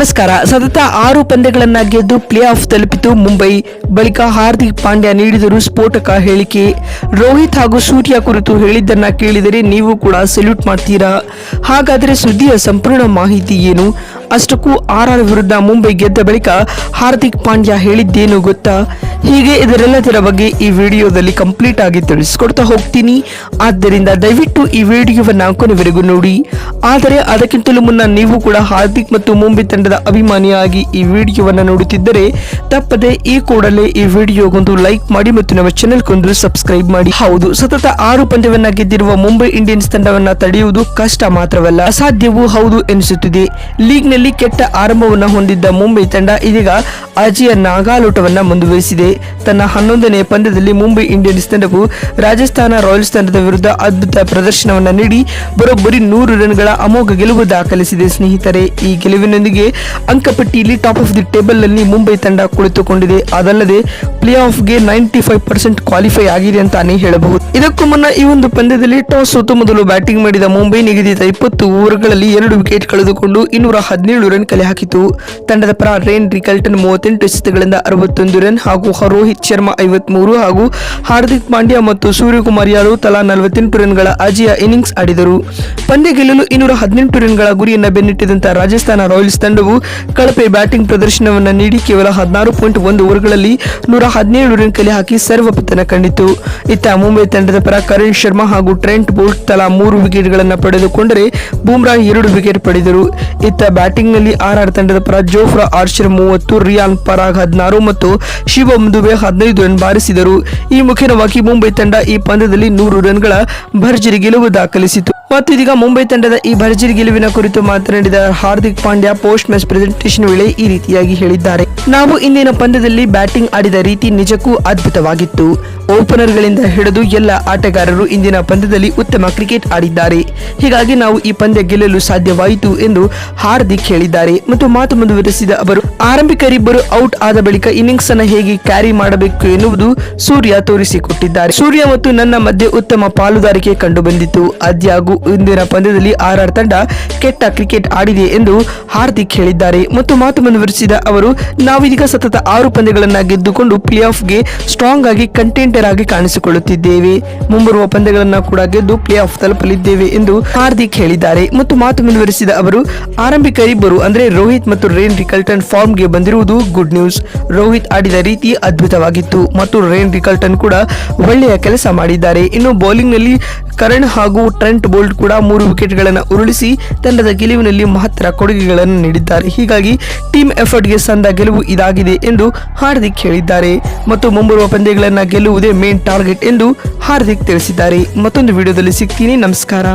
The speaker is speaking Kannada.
ನಮಸ್ಕಾರ. ಸತತ ಆರು ಪಂದ್ಯಗಳನ್ನ ಗೆದ್ದು ಪ್ಲೇ ಆಫ್ ತಲುಪಿತು ಮುಂಬೈ. ಬಳಿಕ ಹಾರ್ದಿಕ್ ಪಾಂಡ್ಯ ನೀಡಿದರು ಸ್ಫೋಟಕ ಹೇಳಿಕೆ. ರೋಹಿತ್ ಹಾಗೂ ಸೂರ್ಯ ಕುರಿತು ಹೇಳಿದ್ದನ್ನ ಕೇಳಿದರೆ ನೀವು ಕೂಡ ಸೆಲ್ಯೂಟ್ ಮಾಡ್ತೀರಾ? ಹಾಗಾದರೆ ಸುದ್ದಿಯ ಸಂಪೂರ್ಣ ಮಾಹಿತಿ ಏನು? ಅಷ್ಟಕ್ಕೂ ಆರ್ ಆರ್ ವಿರುದ್ಧ ಮುಂಬೈ ಗೆದ್ದ ಬಳಿಕ ಹಾರ್ದಿಕ್ ಪಾಂಡ್ಯ ಹೇಳಿದ್ದೇನು ಗೊತ್ತಾ? ಹೀಗೆ ಇದರೆಲ್ಲದರ ಬಗ್ಗೆ ಈ ವಿಡಿಯೋದಲ್ಲಿ ಕಂಪ್ಲೀಟ್ ಆಗಿ ತಿಳಿಸಿಕೊಡ್ತಾ ಹೋಗ್ತೀನಿ. ಆದ್ದರಿಂದ ದಯವಿಟ್ಟು ಈ ವಿಡಿಯೋವನ್ನು ಕೊನೆವರೆಗೂ ನೋಡಿ. ಆದರೆ ಅದಕ್ಕಿಂತಲೂ ಮುನ್ನ ನೀವು ಕೂಡ ಹಾರ್ದಿಕ್ ಮತ್ತು ಮುಂಬೈ ತಂಡದ ಅಭಿಮಾನಿಯಾಗಿ ಈ ವಿಡಿಯೋವನ್ನು ನೋಡುತ್ತಿದ್ದರೆ ತಪ್ಪದೆ ಈ ಕೂಡಲೇ ಈ ವಿಡಿಯೋಗೊಂದು ಲೈಕ್ ಮಾಡಿ ಮತ್ತು ನಮ್ಮ ಚಾನೆಲ್ಗೊಂದು ಸಬ್ಸ್ಕ್ರೈಬ್ ಮಾಡಿ. ಹೌದು, ಸತತ ಆರು ಪಂದ್ಯವನ್ನ ಗೆದ್ದಿರುವ ಮುಂಬೈ ಇಂಡಿಯನ್ಸ್ ತಂಡವನ್ನ ತಡೆಯುವುದು ಕಷ್ಟ ಮಾತ್ರವಲ್ಲ, ಅಸಾಧ್ಯವೂ ಹೌದು ಎನಿಸುತ್ತಿದೆ. ಲೀಗ್ನಲ್ಲಿ ಕೆಟ್ಟ ಆರಂಭವನ್ನು ಹೊಂದಿದ್ದ ಮುಂಬೈ ತಂಡ ಇದೀಗ ಅಜಿಯ ನಾಗಾಲೋಟವನ್ನ ಮುಂದುವರಿಸಿದೆ. ತನ್ನ ಹನ್ನೊಂದನೇ ಪಂದ್ಯದಲ್ಲಿ ಮುಂಬೈ ಇಂಡಿಯನ್ಸ್ ತಂಡವು ರಾಜಸ್ಥಾನ ರಾಯಲ್ಸ್ ತಂಡದ ವಿರುದ್ಧ ಅದ್ಭುತ ಪ್ರದರ್ಶನವನ್ನ ನೀಡಿ, ಬರೋಬ್ಬರಿ ನೂರು ರನ್ಗಳ ಅಮೋಘ ಗೆಲುವು ದಾಖಲಿಸಿದೆ ಸ್ನೇಹಿತರೆ. ಈ ಗೆಲುವಿನೊಂದಿಗೆ ಅಂಕಪಟ್ಟಿಯಲ್ಲಿ ಟಾಪ್ ಆಫ್ ದಿ ಟೇಬಲ್ನಲ್ಲಿ ಮುಂಬೈ ತಂಡ ಕುಳಿತುಕೊಂಡಿದೆ. ಅದಲ್ಲದೆ ಪ್ಲೇ ಆಫ್ಗೆ ನೈಂಟಿ ಫೈವ್ ಪರ್ಸೆಂಟ್ ಕ್ವಾಲಿಫೈ ಆಗಿದೆ ಅಂತಾನೆ ಹೇಳಬಹುದು. ಇದಕ್ಕೂ ಮುನ್ನ ಈ ಒಂದು ಪಂದ್ಯದಲ್ಲಿ ಟಾಸ್ ಸೋತು ಮೊದಲು ಬ್ಯಾಟಿಂಗ್ ಮಾಡಿದ ಮುಂಬೈ ನಿಗದಿತ ಇಪ್ಪತ್ತು ಓವರ್ಗಳಲ್ಲಿ ಎರಡು ವಿಕೆಟ್ ಕಳೆದುಕೊಂಡು ಇನ್ನೂರ ಹದಿನೇಳು ರನ್ ಕಲೆ ಹಾಕಿತು. ತಂಡದ ಪರ ರೇನ್ ರಿಕಲ್ಟನ್ ಮೂವತ್ತೆಂಟು ಎಸೆತಗಳಿಂದ ಅರವತ್ತೊಂದು ರನ್ ಹಾಗೂ ರೋಹಿತ್ ಶರ್ಮಾ ಐವತ್ಮೂರು ಹಾಗೂ ಹಾರ್ದಿಕ್ ಪಾಂಡ್ಯ ಮತ್ತು ಸೂರ್ಯಕುಮಾರ್ ಯಾದವ್ ತಲಾ ನಲವತ್ತೆಂಟು ರನ್ಗಳ ಅಜಯ ಇನ್ನಿಂಗ್ಸ್ ಆಡಿದರು. ಪಂದ್ಯ ಗೆಲ್ಲಲು ಇನ್ನೂರ ಹದಿನೆಂಟು ರನ್ಗಳ ಗುರಿಯನ್ನ ಬೆನ್ನಿಟ್ಟಿದಂತಹ ರಾಜಸ್ಥಾನ ರಾಯಲ್ಸ್ ತಂಡವು ಕಳಪೆ ಬ್ಯಾಟಿಂಗ್ ಪ್ರದರ್ಶನವನ್ನು ನೀಡಿ ಕೇವಲ ಹದಿನಾರು ಪಾಯಿಂಟ್ ಒಂದು ಓವರ್ಗಳಲ್ಲಿ ನೂರ ಹದಿನೇಳು ರನ್ ಕಲೆ ಹಾಕಿ ಸರ್ವಪತನ ಕಂಡಿತು ಇತ್ತ ಮುಂಬೈ ತಂಡದ ಪರ ಕರಣ್ ಶರ್ಮಾ ಹಾಗೂ ಟ್ರೆಂಟ್ ಬೋಲ್ಟ್ ತಲಾ ಮೂರು ವಿಕೆಟ್ಗಳನ್ನು ಪಡೆದುಕೊಂಡರೆ ಬೂಮ್ರಾ ಎರಡು ವಿಕೆಟ್ ಪಡೆದರು. ಇತ್ತ ಬ್ಯಾಟಿಂಗ್ನಲ್ಲಿ ಆರ್ಆರ್ ತಂಡದ ಪರ ಜೋಫ್ರಾ ಆರ್ಚರ್ ಮೂವತ್ತು, ರಿಯಾನ್ ಪರಾಗ್ ಹದಿನಾರು ಮತ್ತು ಶಿವಮ್ ದುಬೆ ಹದಿನೈದು ರನ್ ಬಾರಿಸಿದರು. ಈ ಮುಖೇನವಾಗಿ ಮುಂಬೈ ತಂಡ ಈ ಪಂದ್ಯದಲ್ಲಿ ನೂರು ರನ್ಗಳ ಭರ್ಜರಿ ಗೆಲುವು ದಾಖಲಿಸಿತು. ಮತ್ತು ಇದೀಗ ಮುಂಬೈ ತಂಡದ ಈ ಭರ್ಜರಿ ಗೆಲುವಿನ ಕುರಿತು ಮಾತನಾಡಿದ Hardik Pandya, post match presentation ವೇಳೆ ಈ ರೀತಿಯಾಗಿ ಹೇಳಿದ್ದಾರೆ. ನಾವು ಇಂದಿನ ಪಂದ್ಯದಲ್ಲಿ ಬ್ಯಾಟಿಂಗ್ ಆಡಿದ ರೀತಿ ನಿಜಕ್ಕೂ ಅದ್ಭುತವಾಗಿತ್ತು. ಓಪನರ್ಗಳಿಂದ ಹಿಡಿದು ಎಲ್ಲ ಆಟಗಾರರು ಇಂದಿನ ಪಂದ್ಯದಲ್ಲಿ ಉತ್ತಮ ಕ್ರಿಕೆಟ್ ಆಡಿದ್ದಾರೆ. ಹೀಗಾಗಿ ನಾವು ಈ ಪಂದ್ಯ ಗೆಲ್ಲಲು ಸಾಧ್ಯವಾಯಿತು ಎಂದು ಹಾರ್ದಿಕ್ ಹೇಳಿದ್ದಾರೆ. ಮತ್ತು ಮಾತು ಮುಂದುವರೆಸಿದ ಅವರು ಆರಂಭಿಕರಿಬ್ಬರು ಔಟ್ ಆದ ಬಳಿಕ ಇನ್ನಿಂಗ್ಸ್ ಅನ್ನು ಹೇಗೆ ಕ್ಯಾರಿ ಮಾಡಬೇಕು ಎನ್ನುವುದು ಸೂರ್ಯ ತೋರಿಸಿಕೊಟ್ಟಿದ್ದಾರೆ. ಸೂರ್ಯ ಮತ್ತು ನನ್ನ ಮಧ್ಯೆ ಉತ್ತಮ ಪಾಲುದಾರಿಕೆ ಕಂಡುಬಂದಿತ್ತು ಆದ್ಯಾಗೂ ಇಂದಿನ ಪಂದ್ಯದಲ್ಲಿ ಆರ್ ಆರ್ ತಂಡ ಕೆಟ್ಟ ಕ್ರಿಕೆಟ್ ಆಡಿದೆ ಎಂದು ಹಾರ್ದಿಕ್ ಹೇಳಿದ್ದಾರೆ. ಮತ್ತು ಮಾತು ಮುಂದುವರಿಸಿದ ಅವರು, ನಾವೀಗ ಸತತ ಆರು ಪಂದ್ಯಗಳನ್ನು ಗೆದ್ದುಕೊಂಡು ಪ್ಲೇ ಆಫ್ಗೆ ಸ್ಟ್ರಾಂಗ್ ಆಗಿ ಕಂಟೆಂಟರ್ ಆಗಿ ಕಾಣಿಸಿಕೊಳ್ಳುತ್ತಿದ್ದೇವೆ. ಮುಂಬರುವ ಪಂದ್ಯಗಳನ್ನ ಕೂಡ ಗೆದ್ದು ಪ್ಲೇ ಆಫ್ ತಲುಪಲಿದ್ದೇವೆ ಎಂದು ಹಾರ್ದಿಕ್ ಹೇಳಿದ್ದಾರೆ. ಮತ್ತು ಮಾತು ಮುಂದುವರಿಸಿದ ಅವರು ಆರಂಭಿಕರಿಬ್ಬರು ಅಂದ್ರೆ ರೋಹಿತ್ ಮತ್ತು ರೇನ್ ರಿಕಲ್ಟನ್ ಫಾರ್ಮ್ಗೆ ಬಂದಿರುವುದು ಗುಡ್ ನ್ಯೂಸ್. ರೋಹಿತ್ ಆಡಿದ ರೀತಿ ಅದ್ಭುತವಾಗಿತ್ತು. ಮತ್ತು ರೇನ್ ರಿಕಲ್ಟನ್ ಕೂಡ ಒಳ್ಳೆಯ ಕೆಲಸ ಮಾಡಿದ್ದಾರೆ. ಇನ್ನು ಬೌಲಿಂಗ್ನಲ್ಲಿ ಕರಣ್ ಹಾಗೂ ಟ್ರೆಂಟ್ ಬೋಲ್ಟ್ ಕೂಡ ಮೂರು ವಿಕೆಟ್ಗಳನ್ನು ಉರುಳಿಸಿ ತಂಡದ ಗೆಲುವಿನಲ್ಲಿ ಮಹತ್ತರ ಕೊಡುಗೆಗಳನ್ನು ನೀಡಿದ್ದಾರೆ. ಹೀಗಾಗಿ ಟೀಮ್ ಎಫರ್ಟ್ಗೆ ಸಂದ ಗೆಲುವು ಇದಾಗಿದೆ ಎಂದು ಹಾರ್ದಿಕ್ ಹೇಳಿದ್ದಾರೆ. ಮತ್ತು ಮುಂಬರುವ ಪಂದ್ಯಗಳನ್ನು ಗೆಲ್ಲುವುದೇ ಮೇನ್ ಟಾರ್ಗೆಟ್ ಎಂದು ಹಾರ್ದಿಕ್ ತಿಳಿಸಿದ್ದಾರೆ. ಮತ್ತೊಂದು ವಿಡಿಯೋದಲ್ಲಿ ಸಿಗ್ತೀನಿ. ನಮಸ್ಕಾರ.